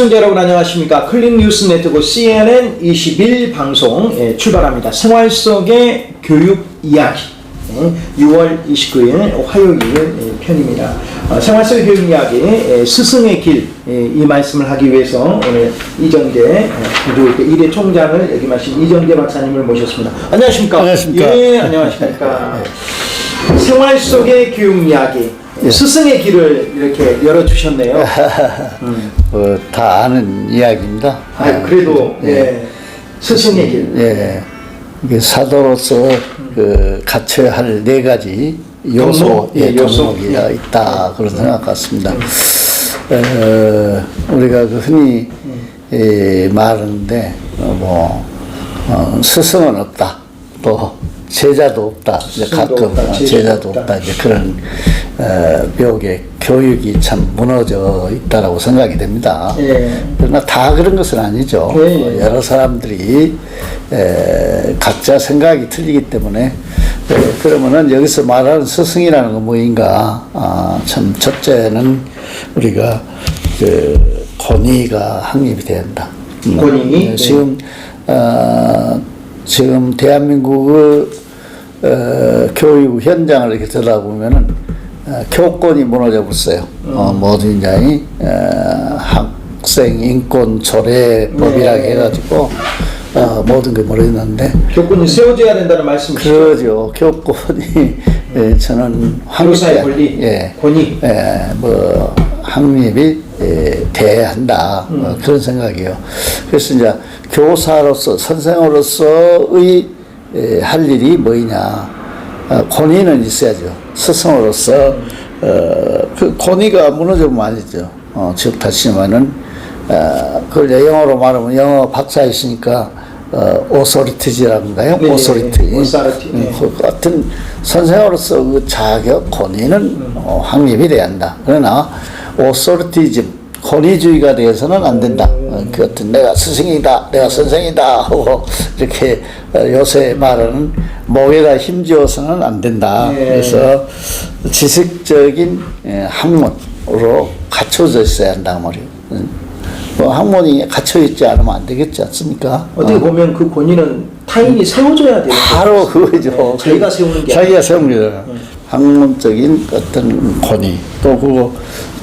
시청자 여러분 안녕하십니까 클린 뉴스 네트워크 CNN 21 방송 예, 출발합니다. 생활 속의 교육 이야기 예, 6월 29일 화요일 예, 편입니다. 어, 생활 속의 교육 이야기 예, 스승의 길 이 말씀을 하기 위해서 오늘 이정재 예, 구조교육대 1회 총장을 역임하신 이정재 박사님을 모셨습니다. 안녕하십니까? 안녕하십니까? 예, 안녕하십니까? 생활 속의 교육 이야기 스승의 길을 이렇게 열어 주셨네요. 어, 다 아는 이야기입니다. 아, 그래도 예. 예. 스승의 길. 예. 이게 사도로서 그 갖춰야 할 네 가지 요소, 덕목? 예, 예, 요소. 덕목이가 예. 있다 그런 생각 같습니다. 어, 우리가 그 흔히 예, 말하는데 어, 뭐 어, 스승은 없다, 또 제자도 없다. 이제 가끔 없다, 어, 제자도 없다. 없다. 이제 그런 어, 묘의 교육이 참 무너져 있다라고 생각이 됩니다. 예. 그러나 다 그런 것은 아니죠. 예, 예. 어, 여러 사람들이 에, 각자 생각이 틀리기 때문에 에, 그러면은 여기서 말하는 스승이라는 건 뭐인가? 아, 참 첫째는 우리가 그 권위가 확립이 된다. 음, 권위? 예, 지금 어, 지금 대한민국의 어, 교육 현장을 이렇게 들여다보면은 어, 교권이 무너져 버렸어요. 어, 모든 이제 어, 학생 인권 조례법이라 네. 해가지고 어, 모든 게 무너졌는데 교권이 세워져야 된다는 말씀이시죠? 그러죠. 교권이 예, 저는 교사의 권리, 예, 권위. 예, 뭐 확립이 예, 돼야 한다 뭐 그런 생각이에요. 그래서 이제 교사로서 선생으로서의 예, 할 일이 뭐이냐 어, 권위는 있어야죠. 스승으로서 어, 그 권위가 무너지면 아니죠. 어, 즉 다시 말하면 어, 그걸 영어로 말하면 영어 박사이시니까 어, 오소리티지라는가요? 네, 오소리티. 네, 네. 그 같은 선생으로서 그 자격 권위는 어, 확립이 돼야 한다. 그러나 오소리티즘 권위주의가 되어서는 안 된다. 어, 그 어떤 내가 스승이다, 내가 선생이다 하고 이렇게 어, 요새 말하는 목에다 힘주어서는 안 된다. 예. 그래서 지식적인 예, 학문으로 갖춰져 있어야 한다 말이에요. 음. 뭐 학문이 갖춰 있지 않으면 안 되겠지 않습니까? 어떻게 어. 보면 그 권위는 타인이 세워줘야 돼요. 바로 그거죠. 네, 자기가 세우는 게 자기가 세우는 게 학문적인 어떤 권위 또 그거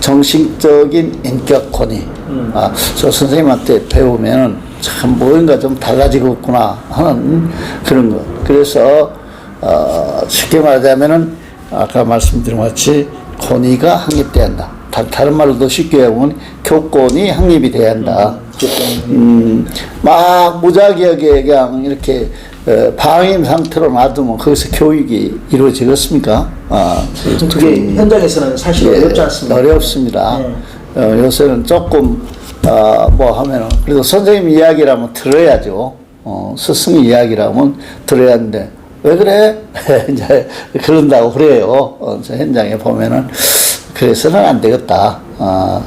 정신적인 인격 권위. 음. 아, 저 선생님한테 배우면 참 뭔가 좀 달라지겠구나 하는 그런 거. 그래서 어, 쉽게 말하자면은 아까 말씀드린 것 같이 권위가 확립돼야 한다. 다, 다른 말로 더 쉽게 하면 교권이 확립이 돼야 한다. 음, 막 무작위하게 그냥 이렇게 어, 방임 상태로 놔두면 거기서 교육이 이루어지겠습니까? 아, 그게 현장에서는 사실 예, 어렵지 않습니다. 어렵습니다. 네. 어, 요새는 조금 어, 뭐 하면은 그래도 선생님 이야기라면 들어야죠. 어, 스승 이야기라면 들어야 하는데 왜 그래? 이제 그런다고 그래요. 어, 저 현장에 보면은 그래서는 안 되겠다. 어,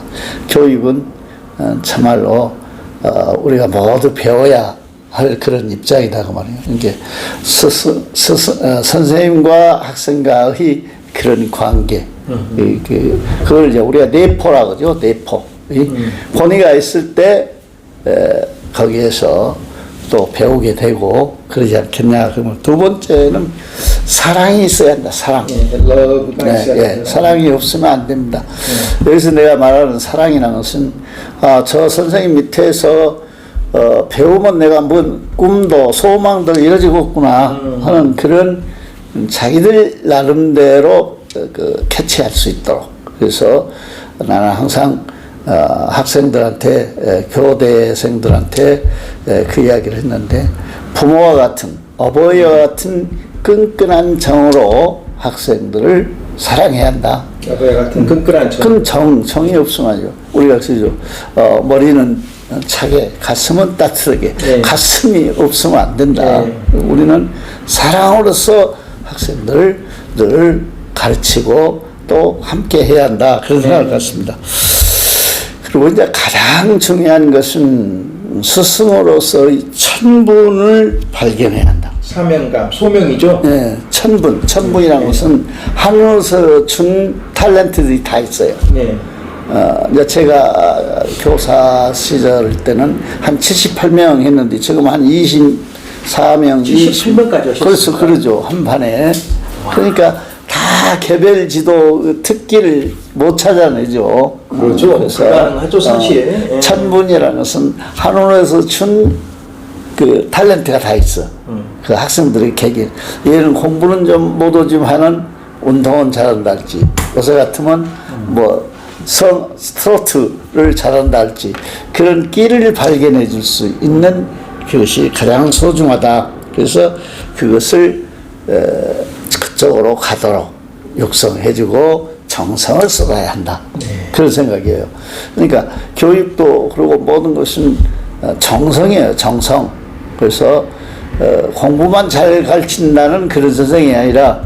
교육은 어, 참말로 어, 우리가 모두 배워야 할 그런 입장이다 그 말이에요. 이게 스승, 스승, 어, 선생님과 학생과의 그런 관계, 이, 그, 그걸 이제 우리가 내포라 그러죠. 내포. 이 권위가 있을 때 에, 거기에서 또 배우게 되고 그러지 않겠냐. 그러면 두 번째는 사랑이 있어야 한다. 사랑. 예, 러브가 네, 있어야 예. 사랑이 없으면 안 됩니다. 여기서 내가 말하는 사랑이라는 것은 아, 저 선생님 밑에서 어, 배우면 내가 뭔 꿈도 소망도 이루어지겠구나 하는 그런 자기들 나름대로 어, 그 캐치할 수 있도록 그래서 나는 항상 어, 학생들한테 에, 교대생들한테 에, 그 이야기를 했는데 부모와 같은 어버이와 같은 끈끈한 정으로 학생들을 사랑해야 한다. 같은 끈끈한 정. 큰 정, 정이 없으면요. 우리가 쓰죠. 어, 머리는 차게 가슴은 따뜻하게 네. 가슴이 없으면 안 된다. 네. 우리는 사랑으로서 학생들을 늘 가르치고 또 함께 해야 한다 그런 생각을 갖습니다. 그리고 이제 가장 중요한 것은 스승으로서의 천분을 발견해야 한다. 사명감, 소명이죠. 네, 천분, 천분이라는 것은 하늘에서 준 탤런트들이 다 있어요. 네. 어, 이제 제가 교사 시절 때는 한 78명 했는데 지금 한 24명, 78명까지 하셨습니까? 그래서 그러죠 한 판에. 그러니까 다 개별 지도 특기를 못 찾아내죠. 그렇죠. 어, 불가능하죠, 사실. 예. 천분이라는 것은 하늘에서 준그 탤런트가 다 있어. 음. 그 학생들의 계기. 얘는 공부는 좀 못하지만은 운동은 잘한다 할지. 요새 같으면 음. 뭐 성, 스트로트를 잘한다 할지. 그런 끼를 발견해 줄 수 있는 그것이 가장 소중하다. 그래서 그것을 어, 그쪽으로 가도록 육성해 주고 정성을 쏟아야 한다. 그런 생각이에요. 그러니까 교육도 그리고 모든 것은 어, 정성이에요. 정성. 그래서 어, 공부만 잘 가르친다는 그런 선생이 아니라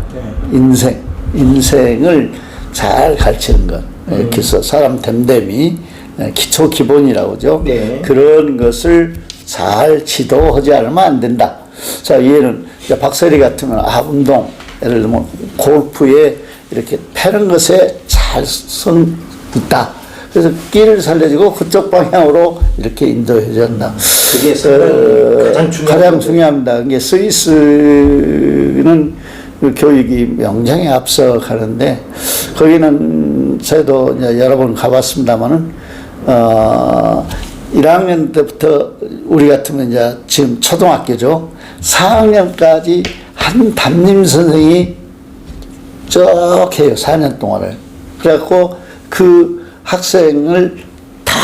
인생, 인생을 잘 가르치는 것. 이렇게 해서 사람 됨됨이 어, 기초 기본이라고 하죠. 네. 그런 것을 잘 지도하지 않으면 안 된다. 자, 얘는 박세리 같으면 아, 운동, 예를 들면 골프에 이렇게 패는 것에 잘 선 있다. 그래서 끼를 살려주고 그쪽 방향으로 이렇게 인도해 준다. 그게 상당히 가장 가장 중요합니다. 이게 스위스는 그 교육이 명장에 앞서 가는데 거기는 저도 여러 번 가봤습니다만은 어 1학년 때부터 우리 같으면 이제 지금 초등학교죠. 4학년까지 한 담임 선생이 쭉 해요. 4년 동안을. 그래갖고 그 학생을 다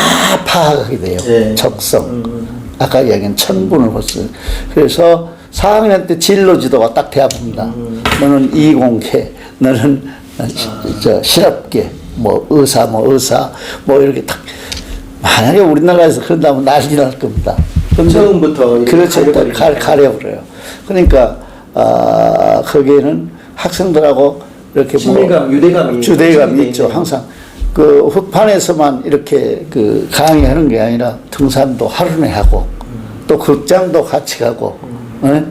파악하게 돼요. 네. 적성. 아까 이야기한 천분을 봤어요. 그래서 4학년 때 진로 지도가 딱 대합니다. 너는 이공계, 너는 시- 저 실업계, 뭐 의사, 뭐 의사, 뭐 이렇게 딱. 만약에 우리나라에서 그런다면 난리 날 겁니다. 처음부터 그렇죠. 일단 가려버리니까. 가, 가려버려요. 그러니까, 아, 거기에는 학생들하고 이렇게 친밀감, 유대감이 주대감이 형성이 돼 있죠. 항상. 그 후판에서만 이렇게 그 강의하는 게 아니라 등산도 하루에 하고 또 극장도 같이 가고 예?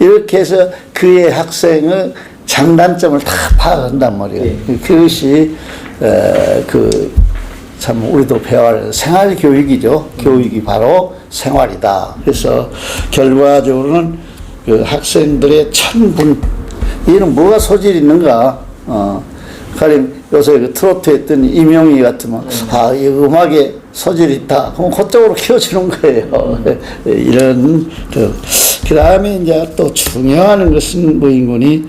이렇게 해서 그의 학생의 장단점을 다 파악한단 말이에요. 예. 그것이 에, 그 참 우리도 배워야 할 생활 교육이죠. 교육이 바로 생활이다. 그래서 결과적으로는 그 학생들의 천분 얘는 뭐가 소질이 있는가? 어, 가령 요새 그 트로트 했던 이명희 같으면 아, 이 음악에 소질이 있다. 그럼 그쪽으로 키워주는 거예요. 이런 그, 그 다음에 이제 또 중요한 것은 뭐인거니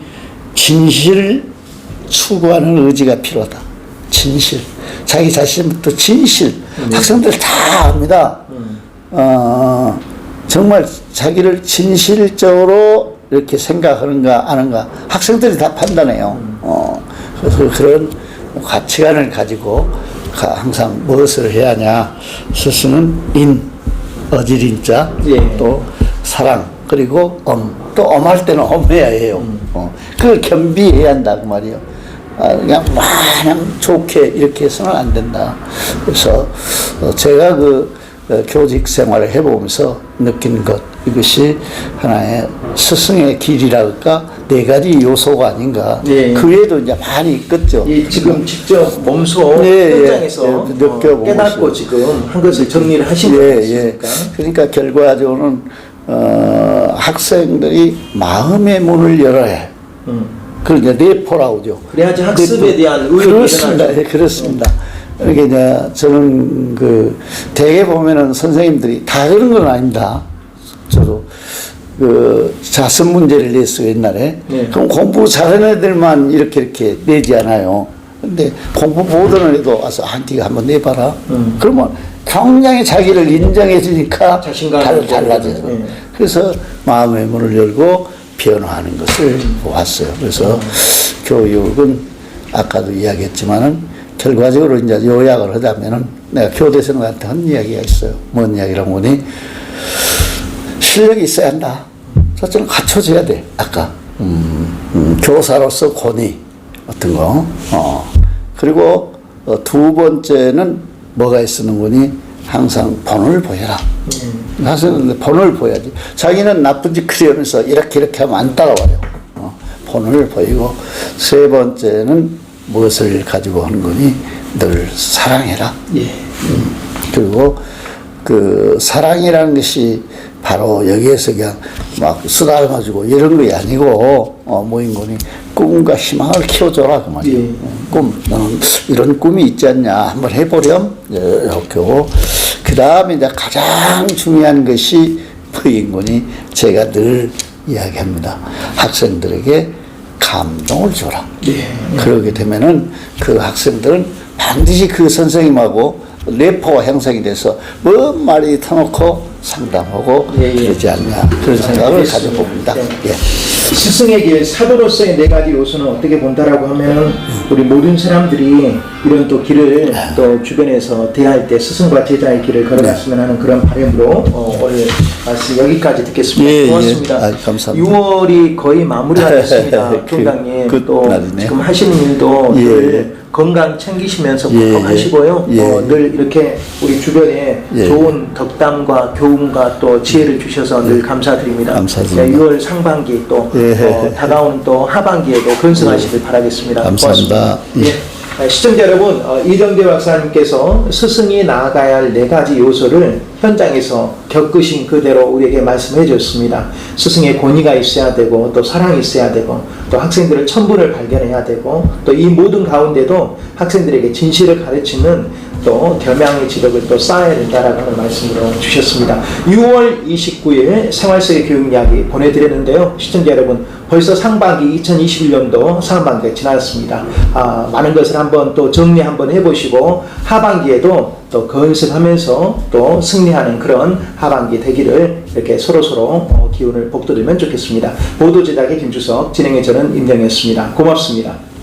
진실을 추구하는 의지가 필요하다. 진실. 자기 자신부터 진실. 학생들 다 압니다. 어, 정말 자기를 진실적으로 이렇게 생각하는가 아는가 학생들이 다 판단해요. 어, 그래서 그런 가치관을 가지고 가- 항상 무엇을 해야 하냐 스스는 인 어지린자 예. 또 사랑 그리고 엄 또 엄할 때는 엄해야 해요. 어, 그걸 겸비해야 한다 그 말이에요. 아, 그냥 마냥 좋게 이렇게 해서는 안 된다. 그래서 어, 제가 그 어, 교직 생활을 해보면서 느낀 것 이것이 하나의 스승의 길이랄까 네 가지 요소가 아닌가. 예. 그 외에도 이제 많이 있겠죠. 이 지금 직접 몸소 예, 예. 현장에서 예, 어, 느껴본 깨닫고. 지금 한 것을 정리를 하신 예, 거니까. 예. 그러니까 결과적으로는 어, 학생들이 마음의 문을 열어야 해. 음. 그걸 이제 내포라고 하죠. 그래야지 학습에 내포. 대한 의욕이 그렇습니다. 예, 그렇습니다. 이게 이제 저는 그 대개 보면은 선생님들이 다 그런 건 아닙니다. 저도 그 자습 문제를 냈어요 옛날에. 네. 그럼 공부 잘하는 애들만 이렇게 이렇게 내지 않아요. 근데 공부 못하는 애도 와서 아, 네가 한번 내봐라. 음. 그러면 굉장히 자기를 인정해 주니까 자신감이 달, 달라져요. 네. 그래서 마음의 문을 열고 변화하는 것을 보았어요. 그래서 교육은 아까도 이야기했지만은 결과적으로 이제 요약을 하자면은 내가 교대생한테 한 이야기가 있어요. 뭔 이야기라고 보니 실력이 있어야 한다. 첫째는 갖춰져야 돼. 아까 음, 음, 교사로서 권위 같은 거. 어. 그리고 어, 두 번째는 뭐가 있었는 거니 항상 본을 보여라. 사실은 본을 보여야지. 자기는 나쁜 짓 그리면서 이렇게 이렇게 하면 안 따라와요. 어, 본을 보이고 세 번째는 무엇을 가지고 하는 거니 늘 사랑해라. 예. 그리고 그 사랑이라는 것이 바로 여기에서 그냥 막 쓰다듬어주고 이런 게 아니고 어 모인 거니 꿈과 희망을 키워줘라 그 말이에요. 예. 꿈 너는 이런 꿈이 있지 않냐 한번 해보렴 이렇게 하고 그 다음에 이제 가장 중요한 것이 모인 거니 제가 늘 이야기합니다. 학생들에게 감동을 줘라. 예. 그러게 되면은 그 학생들은 반드시 그 선생님하고 래퍼가 형성이 돼서 뭔 말이 터놓고 상담하고 예, 예. 그러지 않냐 그런 생각을. 가져봅니다. 네. 예. 스승의 길, 사도로서의 네 가지 요소는 어떻게 본다라고 하면 우리 모든 사람들이 이런 또 길을 또 주변에서 대할 때 스승과 제자의 길을 걸어갔으면 하는 그런 바람으로 어, 오늘 말씀 여기까지 듣겠습니다. 예, 예. 고맙습니다. 아, 감사합니다. 6월이 거의 마무리가 됐습니다. 그- 총장님 그또 날이네. 지금 하시는 일도 예, 늘 건강 챙기시면서 예, 꼭 예. 하시고요. 예. 어, 늘 이렇게 우리 주변에 예. 좋은 덕담과 교훈과 또 지혜를 주셔서 늘 감사드립니다. 감사드립니다. 네, 6월 상반기 또 예. 어, 다가오는 또 하반기에도 건승하시길 바라겠습니다. 감사합니다. 고맙습니다. 예. 아, 시청자 여러분, 어, 이정재 박사님께서 스승이 나아가야 할 네 가지 요소를 현장에서 겪으신 그대로 우리에게 말씀해 주셨습니다. 스승의 권위가 있어야 되고, 또 사랑이 있어야 되고, 또 학생들의 천분을 발견해야 되고, 또 이 모든 가운데도 학생들에게 진실을 가르치는 또 겸양의 지력을 또 쌓아야 된다라고 하는 말씀으로 주셨습니다. 6월 29일 생활 속의 교육 이야기 보내드렸는데요. 시청자 여러분, 벌써 상반기 2021년도 상반기가 지났습니다. 아, 많은 것을 한번 또 정리 한번 해보시고 하반기에도 또 건승하면서 또 승리하는 그런 하반기 되기를 이렇게 서로서로 어, 기운을 복돋으면 좋겠습니다. 보도 제작의 김주석, 진행의 저는 임정이었습니다. 고맙습니다.